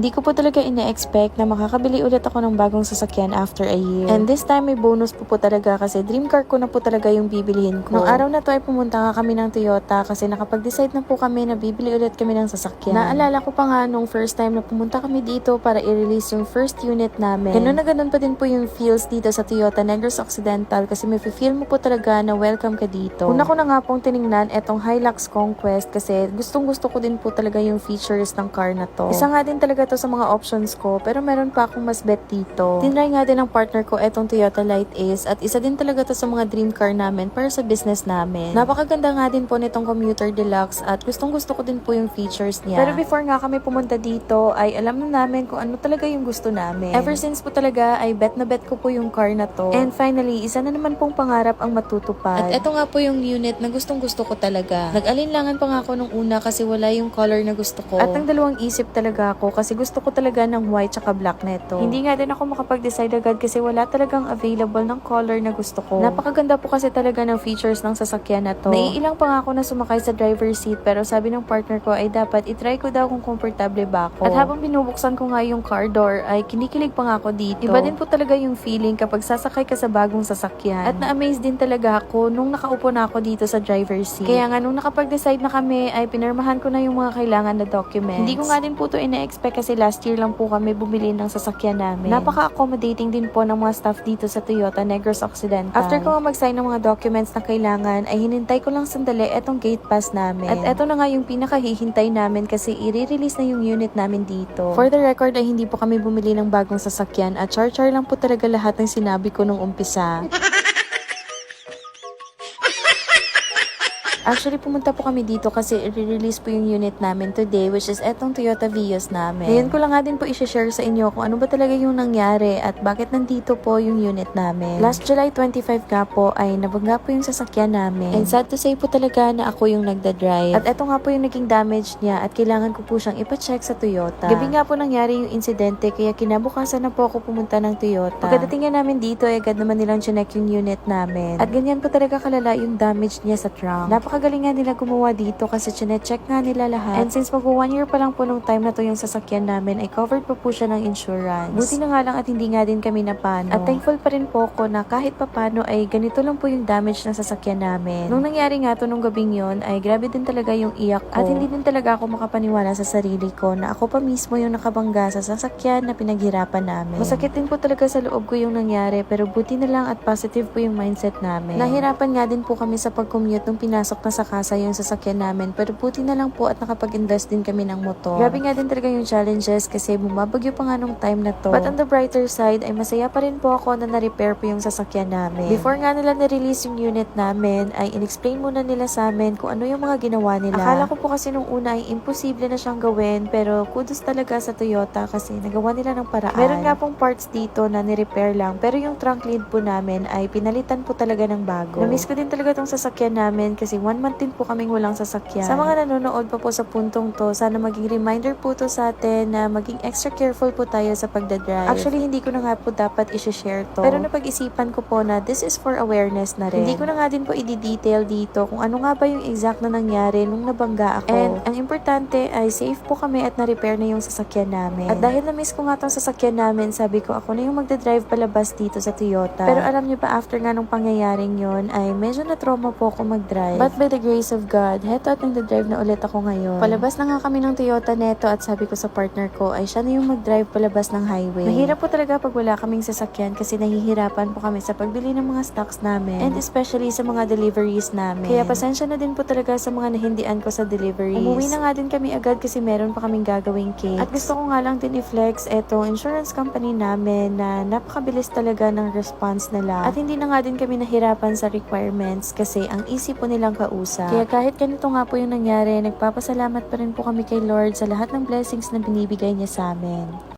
Hindi ko po talaga ine-expect na makakabili ulit ako ng bagong sasakyan after a year. And this time may bonus po po talaga kasi dream car ko na po talaga yung bibilihin ko. Nung araw na to ay pumunta nga kami ng Toyota kasi nakapag-decide na po kami na bibili ulit kami ng sasakyan. Naalala ko pa nga nung first time na pumunta kami dito para i-release yung first unit namin. Ganun na ganun pa din po yung feels dito sa Toyota Negros Occidental kasi may feel mo po talaga na welcome ka dito. Una ko na nga pong tiningnan etong Hilux Conquest kasi gustong gusto ko din po talaga yung features ng car na to. Isa nga din talaga to sa mga options ko pero meron pa akong mas bet dito. Tinry nga din ng partner ko etong Toyota Light Ace at isa din talaga to sa mga dream car namin para sa business namin. Napakaganda nga din po nitong Commuter Deluxe at gustong gusto ko din po yung features niya. Pero before nga kami pumunta dito ay alam na namin kung ano talaga yung gusto namin. Ever since po talaga ay bet na bet ko po yung car na to. And finally, isa na naman pong pangarap ang matutupad. At eto nga po yung unit na gustong gusto ko talaga. Nag-alinlangan pa nga ako nung una kasi wala yung color na gusto ko. At ang dalawang isip talaga ako kasi gusto ko talaga ng white tsaka black neto. Hindi nga din ako makapag-decide agad kasi wala talagang available ng color na gusto ko. Napakaganda po kasi talaga ng features ng sasakyan na to. Naiilang pa nga ako na sumakay sa driver seat pero sabi ng partner ko ay dapat itry ko daw kung komportable ba ako. At habang binubuksan ko nga yung car door ay kinikilig pa nga ako dito. Iba din po talaga yung feeling kapag sasakay ka sa bagong sasakyan. At na-amaze din talaga ako nung nakaupo na ako dito sa driver seat. Kaya nga nung nakapag-decide na kami ay pinirmahan ko na yung mga kailangan na documents. Hindi ko nga din po to ina-expect kasi last year lang po kami bumili ng sasakyan namin. Napaka-accommodating din po ng mga staff dito sa Toyota Negros Occidental. After ko mag-sign ng mga documents na kailangan ay hinintay ko lang sandali etong gate pass namin. At eto na nga yung pinakahihintay namin kasi i-release na yung unit namin dito. For the record ay hindi po kami bumili ng bagong sasakyan at char-char lang po talaga lahat ng sinabi ko nung umpisa. Actually, pumunta po kami dito kasi i-release po yung unit namin today which is etong Toyota Vios namin. Ngayon ko lang nga din po i-share sa inyo kung ano ba talaga yung nangyari at bakit nandito po yung unit namin. Last July 25 nga po ay nabangga po yung sasakyan namin. And sad to say po talaga na ako yung nagda-drive. At eto nga po yung naging damage niya at kailangan ko po siyang ipacheck sa Toyota. Gabi nga po nangyari yung insidente kaya kinabukasan na po ako pumunta ng Toyota. Pagkadating nga namin dito ay agad naman nilang chinek yung unit namin. At ganyan po talaga kalala yung damage niya sa trunk. Napakagaling nga nila gumawa dito kasi chinecheck nga nila lahat. And since mag one year pa lang po nung time na to yung sasakyan namin ay covered pa po siya ng insurance. Buti na nga lang at hindi nga din kami napano. At thankful pa rin po ako na kahit papano ay ganito lang po yung damage ng sasakyan namin. Nung nangyari nga to nung gabing yon ay grabe din talaga yung iyak ko. At hindi din talaga ako makapaniwala sa sarili ko na ako pa mismo yung nakabangga sa sasakyan na pinaghirapan namin. Masakit din po talaga sa loob ko yung nangyari pero buti na lang at positive po yung mindset namin. Nahirapan nga din po kami sa pag-commute nung pinasok na sa kasa yung sasakyan namin pero buti na lang po at nakapag-invest din kami ng motor. Grabe nga din talaga yung challenges kasi bumabagyo pa nga nung time na to. But on the brighter side ay masaya pa rin po ako na na-repair po yung sasakyan namin. Before nga nila na-release yung unit namin ay in-explain muna nila sa amin kung ano yung mga ginawa nila. Akala ko po kasi nung una ay imposible na siyang gawin pero kudos talaga sa Toyota kasi nagawa nila ng paraan. Meron nga pong parts dito na ni-repair lang pero yung trunk lid po namin ay pinalitan po talaga ng bago. Na-miss ko din talaga tong sasakyan namin kasi one month din po kaming walang sasakyan. Sa mga nanonood pa po sa puntong to, sana maging reminder po to sa atin na maging extra careful po tayo sa pagdadrive. Actually, hindi ko na nga po dapat i-share to. Pero napag-isipan ko po na this is for awareness na rin. Hindi ko na nga din po i-detail dito kung ano nga ba yung exact na nangyari nung nabangga ako. And ang importante ay safe po kami at na-repair na yung sasakyan namin. At dahil na-miss ko nga tong sasakyan namin, sabi ko ako na yung magdadrive palabas dito sa Toyota. Pero alam niyo ba after nga nung pangyayaring yon ay medyo na-trauma po ako mag-drive. But by the grace of God, heto at nagdadrive na ulit ako ngayon. Palabas na nga kami ng Toyota neto at sabi ko sa partner ko ay siya na yung mag-drive palabas ng highway. Mahirap po talaga pag wala kaming sasakyan kasi nahihirapan po kami sa pagbili ng mga stocks namin and especially sa mga deliveries namin. Kaya pasensya na din po talaga sa mga nahindian ko sa deliveries. Umuwi na nga din kami agad kasi meron pa kaming gagawing cake. At gusto ko nga lang din i-flex etong insurance company namin na napakabilis talaga ng response nila. At hindi na nga din kami nahirapan sa requirements kasi ang easy po nilang kausap. Kaya kahit ganito nga po yung nangyari, nagpapasalamat pa rin po kami kay Lord sa lahat ng blessings na binibigay niya sa amin.